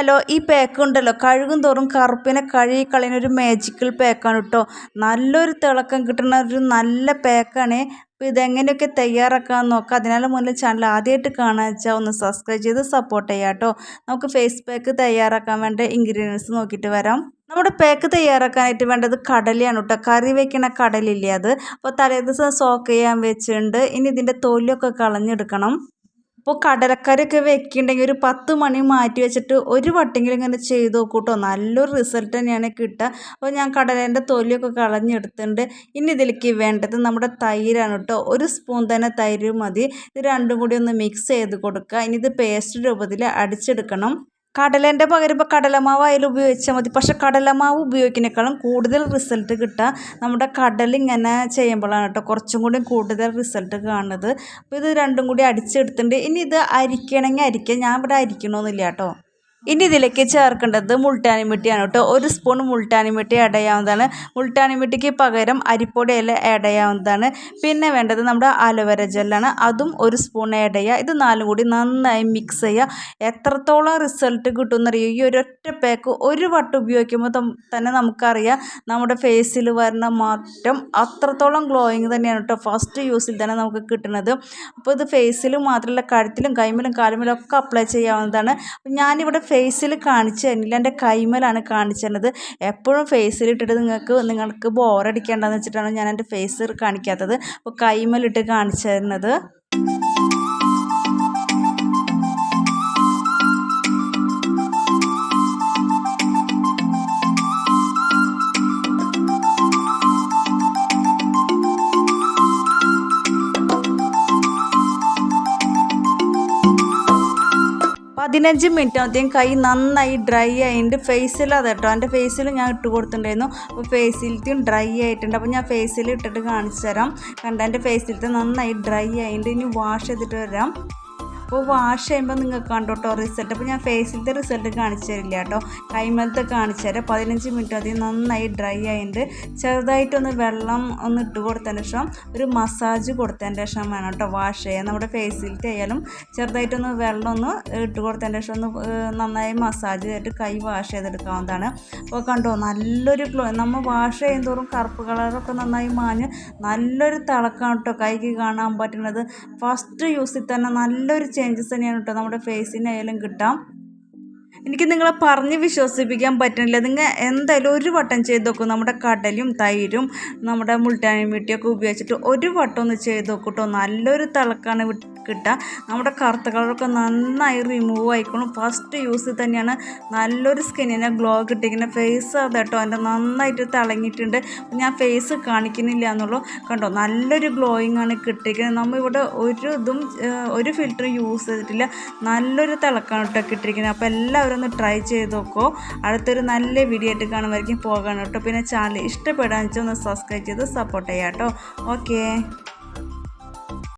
Hello ഈ pack ഉണ്ടല്ലോ. കഴുകും തോറും കറുപ്പിനെ കഴുകി കളയുന്ന ഒരു മാജിക്കൽ പാക്കാണ് കേട്ടോ നല്ലൊരു തിളക്കം കിട്ടുന്ന ഒരു നല്ല പാക്കാണ് അപ്പോൾ ഇതെങ്ങനെയൊക്കെ തയ്യാറാക്കാമെന്ന് നോക്കാം. അതിനാൽ മുന്നിൽ ചാനൽ ആദ്യമായിട്ട് കാണാൻ വെച്ചാൽ ഒന്ന് സബ്സ്ക്രൈബ് ചെയ്ത് സപ്പോർട്ട് ചെയ്യാം കേട്ടോ നമുക്ക് ഫേസ് പാക്ക് തയ്യാറാക്കാൻ വേണ്ട ഇൻഗ്രീഡിയൻസ് നോക്കിയിട്ട് വരാം. നമ്മുടെ പാക്ക് തയ്യാറാക്കാനായിട്ട് വേണ്ടത് കടലയാണ് കേട്ടോ കറി വെക്കണ കടലില്ലേ അത്? അപ്പോൾ തലേദിവസം സോക്ക് ചെയ്യാൻ വെച്ചിട്ടുണ്ട്. ഇനി ഇതിന്റെ തൊലിയൊക്കെ കളഞ്ഞെടുക്കണം. അപ്പോൾ കടലക്കറിയൊക്കെ വെക്കുന്നുണ്ടെങ്കിൽ ഒരു പത്ത് മണി മാറ്റി വെച്ചിട്ട് ഒരു വട്ടെങ്കിലും ഇങ്ങനെ ചെയ്ത് നോക്കൂട്ടോ. നല്ലൊരു റിസൾട്ട് തന്നെയാണ് കിട്ടുക അപ്പോൾ ഞാൻ കടലേന്റെ തൊലിയൊക്കെ കളഞ്ഞെടുത്തിട്ടുണ്ട് ഇനി ഇതിലേക്ക് വേണ്ടത് നമ്മുടെ തൈരാണ് കേട്ടോ ഒരു സ്പൂൺ തന്നെ തൈര് മതി. ഇത് രണ്ടും കൂടി ഒന്ന് മിക്സ് ചെയ്ത് കൊടുക്കുക ഇനി ഇത് പേസ്റ്റ് രൂപത്തിൽ അടിച്ചെടുക്കണം. കടലേന്റെ പകരം ഇപ്പോൾ കടലമാവ് അതിൽ ഉപയോഗിച്ചാൽ മതി. പക്ഷേ കടലമാവ് ഉപയോഗിക്കുന്നതിനേക്കാളും കൂടുതൽ റിസൾട്ട് കിട്ടുക നമ്മുടെ കടൽ ഇങ്ങനെ ചെയ്യുമ്പോഴാണ് കേട്ടോ കുറച്ചും കൂടി കൂടുതൽ റിസൾട്ട് കാണുന്നത്. അപ്പോൾ ഇത് രണ്ടും കൂടി അടിച്ചെടുത്തിട്ടുണ്ട്. ഇനി ഇത് അരിക്കണമെങ്കിൽ അരിക്കാം. ഞാൻ ഇവിടെ അരിക്കണമെന്നില്ല കേട്ടോ. ഇനി ഇതിലേക്ക് ചേർക്കേണ്ടത് മുൾട്ടാനിമിട്ടിയാണ് കേട്ടോ. ഒരു സ്പൂൺ മുൾട്ടാനിമിട്ടി ആഡ് ചെയ്യാവുന്നതാണ്. മുൾട്ടാനിമിട്ടിക്ക് പകരം അരിപ്പൊടി എല്ലാം ആഡ് ചെയ്യാവുന്നതാണ്. പിന്നെ വേണ്ടത് നമ്മുടെ അലോവേര ജെല്ലാണ് അതും ഒരു സ്പൂൺ ആഡ് ചെയ്യുക. ഇത് നാലും കൂടി നന്നായി മിക്സ് ചെയ്യുക. എത്രത്തോളം റിസൾട്ട് കിട്ടുമെന്നറിയോ? ഈ ഒരൊറ്റ പാക്ക് ഒരു വട്ടം ഉപയോഗിക്കുമ്പോൾ തന്നെ നമുക്കറിയാം. നമ്മുടെ ഫേസിൽ വരുന്ന മാറ്റം അത്രത്തോളം ഗ്ലോയിങ് തന്നെയാണ് കേട്ടോ. ഫസ്റ്റ് യൂസിൽ തന്നെ നമുക്ക് കിട്ടുന്നത്. അപ്പോൾ ഇത് ഫേസിൽ മാത്രമല്ല കഴുത്തിലും കൈമിലും കാലുമിലും ഒക്കെ അപ്ലൈ ചെയ്യാവുന്നതാണ്. ഞാനിവിടെ ഫേസിൽ കാണിച്ചു തരുന്നില്ല എന്റെ കൈമലാണ് കാണിച്ചു തരുന്നത് എപ്പോഴും ഫേസിൽ ഇട്ടിട്ട് നിങ്ങൾക്ക് നിങ്ങൾക്ക് ബോറടിക്കേണ്ടെന്ന് വെച്ചിട്ടാണ് ഞാൻ എന്റെ ഫേസ് കാണിക്കാത്തത്. അപ്പോൾ കൈമലിട്ട് കാണിച്ചു തരുന്നത് പതിനഞ്ച് മിനിറ്റാകുമ്പോഴത്തേക്കും കൈ നന്നായി ഡ്രൈ ആയിട്ടുണ്ട്. അത് കേട്ടോ എന്റെ ഫേസിൽ ഞാൻ ഇട്ട് കൊടുത്തിട്ടുണ്ടായിരുന്നു. അപ്പോൾ ഫേസിലത്തെയും ഡ്രൈ ആയിട്ടുണ്ട്. അപ്പോൾ ഞാൻ ഫേസിൽ ഇട്ടിട്ട് കാണിച്ചു തരാം കണ്ട? എന്റെ ഫേസിലത്തെ നന്നായി ഡ്രൈ ആയിട്ടുണ്ട്. ഇനി വാഷ് ചെയ്തിട്ട് വരാം. അപ്പോൾ വാഷ് ചെയ്യുമ്പോൾ നിങ്ങൾക്ക് കണ്ടോട്ടോ റിസൾട്ട് അപ്പോൾ ഞാൻ ഫേസിലത്തെ റിസൾട്ട് കാണിച്ചു തരില്ല കേട്ടോ കൈമലത്തെ കാണിച്ചു തരാം. പതിനഞ്ച് മിനിറ്റ് അധികം നന്നായി ഡ്രൈ ആയിട്ട് ചെറുതായിട്ടൊന്ന് വെള്ളം ഒന്ന് ഇട്ട് കൊടുത്തതിന് ശേഷം ഒരു മസാജ് കൊടുത്തതിന്റെ ശേഷം വേണം കേട്ടോ വാഷ് ചെയ്യാൻ. നമ്മുടെ ഫേസിലത്തെ ആയാലും ചെറുതായിട്ടൊന്ന് വെള്ളം ഒന്ന് ഇട്ട് കൊടുത്തതിന്റെ ശേഷം ഒന്ന് നന്നായി മസാജ് ചെയ്തിട്ട് കൈ വാഷ് ചെയ്തെടുക്കാവുന്നതാണ്. അപ്പോൾ കണ്ടോ നല്ലൊരു ഗ്ലോ നമ്മൾ വാഷ് ചെയ്യുന്നതോറും കറുപ്പ് കളറൊക്കെ നന്നായി മാഞ്ഞ് നല്ലൊരു തിളക്കാണ് കേട്ടോ കൈക്ക് കാണാൻ പറ്റുന്നത്. ഫസ്റ്റ് യൂസിൽ തന്നെ നല്ലൊരു ചേഞ്ചസ് തന്നെയാണ് കേട്ടോ നമ്മുടെ ഫേസിനായാലും കിട്ടാം. എനിക്ക് നിങ്ങളെ പറഞ്ഞ് വിശ്വസിപ്പിക്കാൻ പറ്റുന്നില്ല നിങ്ങൾ എന്തായാലും ഒരു വട്ടം ചെയ്ത് നോക്കും. നമ്മുടെ കടലും തൈരും നമ്മുടെ മുൾട്ടാനും വീട്ടിയൊക്കെ ഉപയോഗിച്ചിട്ട് ഒരു വട്ടം ഒന്ന് ചെയ്ത് നോക്കൂട്ടോ നല്ലൊരു തിളക്കാണ്. കിട്ടുക നമ്മുടെ കറുത്ത കളറൊക്കെ നന്നായി റിമൂവ് ആയിക്കോളും. ഫസ്റ്റ് യൂസിൽ തന്നെയാണ്. നല്ലൊരു സ്കിന്നിനെ ഗ്ലോ കിട്ടിയിരിക്കുന്ന ഫേസ് അത് കേട്ടോ. എന്റെ നന്നായിട്ട് തിളങ്ങിയിട്ടുണ്ട്. ഞാൻ ഫേസ് കാണിക്കുന്നില്ല എന്നുള്ളൂ. കണ്ടോ? നല്ലൊരു ഗ്ലോയിങ് ആണ് കിട്ടിയിരിക്കുന്നത്. നമ്മൾ ഇവിടെ ഒരു ഇതും ഒരു ഫിൽറ്റർ യൂസ് ചെയ്തിട്ടില്ല. നല്ലൊരു തിളക്കാണ് കേട്ടോ കിട്ടിയിരിക്കുന്നത്. അപ്പോൾ എല്ലാവരും ഒന്ന് ട്രൈ ചെയ്ത് നോക്കോ. അടുത്തൊരു നല്ല വീഡിയോ ആയിട്ട് കാണുമായിരിക്കും. പോകണം കേട്ടോ. പിന്നെ ചാനൽ ഇഷ്ടപ്പെടാന്ന് വെച്ചാൽ ഒന്ന് സബ്സ്ക്രൈബ് ചെയ്ത് സപ്പോർട്ട് ചെയ്യാം കേട്ടോ. ഓക്കേ